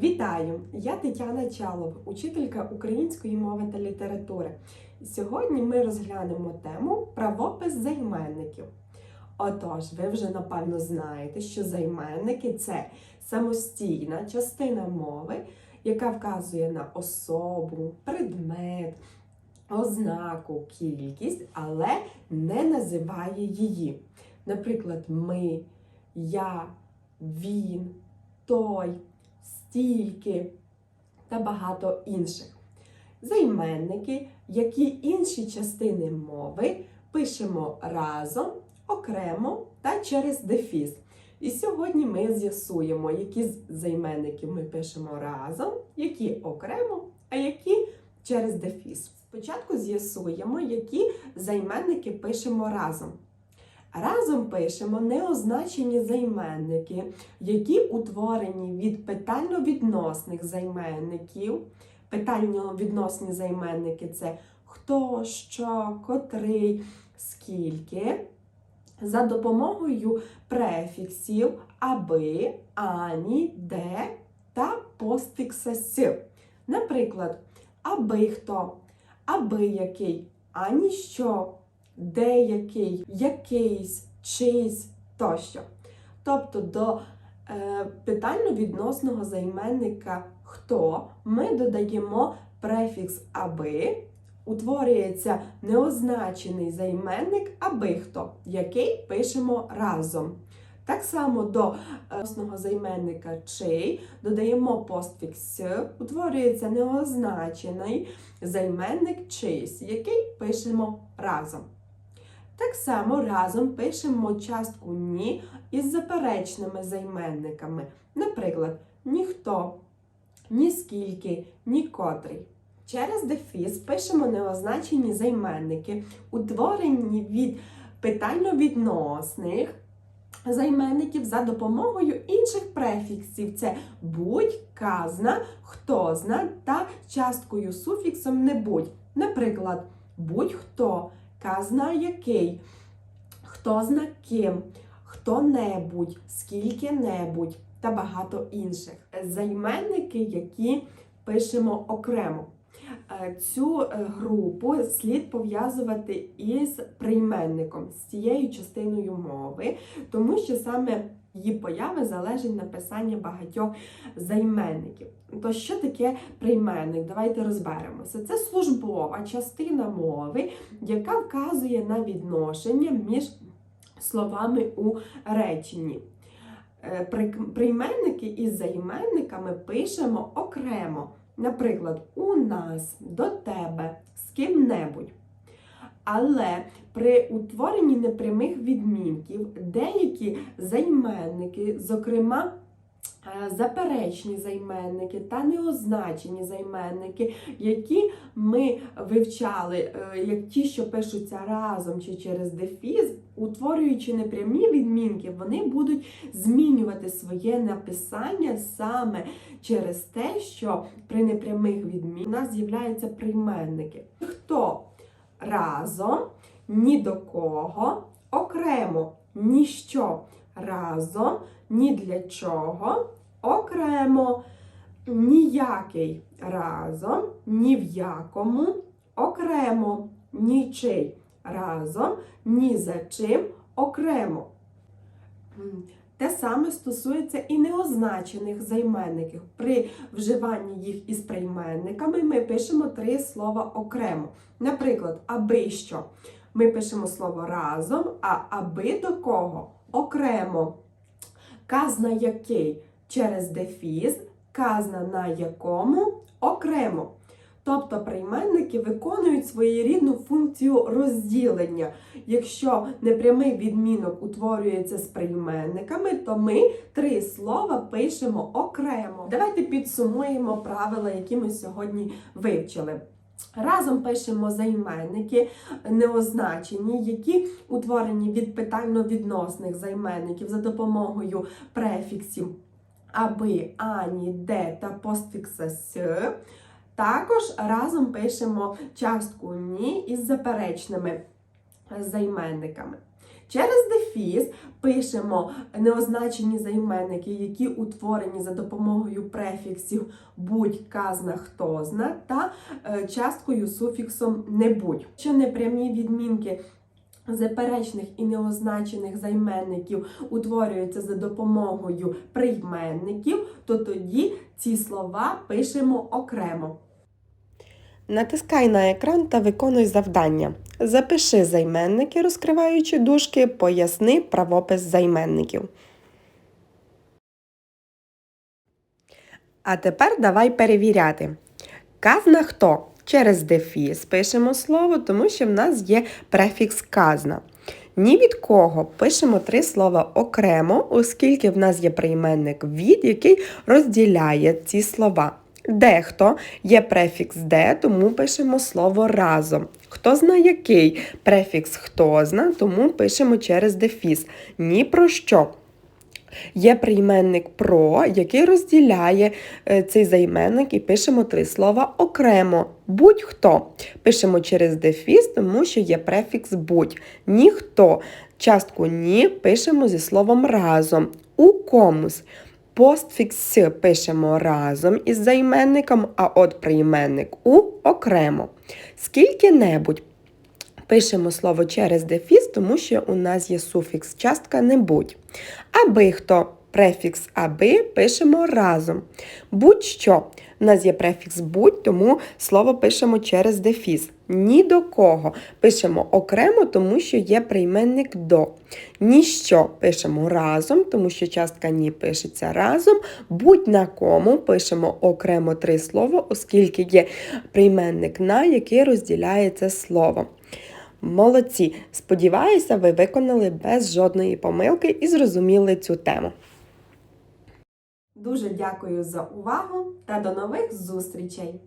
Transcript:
Вітаю! Я Тетяна Чалов, учителька української мови та літератури. Сьогодні ми розглянемо тему правопис займенників. Отож, ви вже напевно знаєте, що займенники це самостійна частина мови, яка вказує на особу, предмет, ознаку, кількість, але не називає її. Наприклад, ми, я, він, той стільки та багато інших. Займенники, як і інші частини мови, пишемо разом, окремо та через дефіс. І сьогодні ми з'ясуємо, які з займенників ми пишемо разом, які окремо, а які через дефіс. Спочатку з'ясуємо, які займенники пишемо разом. Разом пишемо неозначені займенники, які утворені від питально-відносних займенників. Питально-відносні займенники це хто, що, котрий, скільки. За допомогою префіксів аби, ані, де та постфікса с. Наприклад, аби хто, аби який, ані що, деякий, якийсь, чийсь тощо. Тобто до е, питально-відносного займенника хто ми додаємо префікс аби, утворюється неозначений займенник аби хто, який пишемо разом. Так само до відносного займенника чий додаємо постфікс утворюється неозначений займенник чийсь, який пишемо разом. Так само разом пишемо частку ні із заперечними займенниками. Наприклад, ніхто, ніскільки, нікотрий. Через дефіс пишемо неозначені займенники, утворені від питально-відносних займенників за допомогою інших префіксів. Це будь, казна, хтозна та часткою суфіксом не будь. Наприклад, будь-хто, казна який, хто зна ким, хто-небудь, скільки-небудь та багато інших. Займенники, які пишемо окремо. Е, Цю е, групу слід пов'язувати із прийменником, з цією частиною мови, тому що саме її появи залежить написання багатьох займенників. То що таке прийменник? Давайте розберемося. Це службова частина мови, яка вказує на відношення між словами у реченні. Е, Прийменники із займенниками пишемо окремо. Наприклад, у нас, до тебе, з ким-небудь. Але при утворенні непрямих відмінків деякі займенники, зокрема заперечні займенники та неозначені займенники, які ми вивчали, е, як ті, що пишуться разом чи через дефіз, утворюючи непрямі відмінки, вони будуть змінювати своє написання саме через те, що при непрямих відмінках у нас з'являються прийменники. Хто разом, ні до кого, окремо, ніщо разом, ні для чого, окремо, ніякий разом, ні в якому, окремо, нічий разом, ні за чим, окремо. Те саме стосується і неозначених займенників. При вживанні їх із прийменниками ми пишемо три слова окремо. Наприклад, аби що. Ми пишемо слово разом, а аби до кого окремо. Казна який через дефіз, казна на якому окремо. Тобто прийменники виконують своєрідну функцію розділення. Якщо непрямий відмінок утворюється з прийменниками, то ми три слова пишемо окремо. Давайте підсумуємо правила, які ми сьогодні вивчили. Разом пишемо займенники неозначені, які утворені від питально-відносних займенників за допомогою префіксів аби, ані, де та постфікса с. Також разом пишемо частку ні із заперечними займенниками. Через дефіс пишемо неозначені займенники, які утворені за допомогою префіксів будь, казна, хто зна та е, часткою суфіксом не будь. Що непрямі відмінки заперечних і неозначених займенників утворюються за допомогою прийменників, то тоді ці слова пишемо окремо. Натискай на екран та виконуй завдання. Запиши займенники, розкриваючи дужки, поясни правопис займенників. А тепер давай перевіряти. Казна хто? Через дефіс пишемо слово, тому що в нас є префікс казна. Ні від кого пишемо три слова окремо, оскільки в нас є прийменник від, який розділяє ці слова. Дехто є префікс де, тому пишемо слово разом. Хто зна який префікс хто зна, тому пишемо через дефіс. Ні про що. Є прийменник про, який розділяє е, цей займенник і пишемо три слова окремо. Будь-хто. Пишемо через дефіс, тому що є префікс будь. Ніхто. Частку ні пишемо зі словом разом. У комусь. Постфікс «с» пишемо разом із займенником, а от прийменник у окремо. Скільки-небудь пишемо слово через дефіс, тому що у нас є суфікс частка не будь. Аби хто префікс аби пишемо разом. Будь-що. У нас є префікс будь, тому слово пишемо через дефіс. Ні до кого пишемо окремо, тому що є прийменник до. Ніщо пишемо разом, тому що частка ні пишеться разом. Будь на кому пишемо окремо три слова, оскільки є прийменник на, який розділяє це слово. Молодці! Сподіваюся, ви виконали без жодної помилки і зрозуміли цю тему. Дуже дякую за увагу та до нових зустрічей!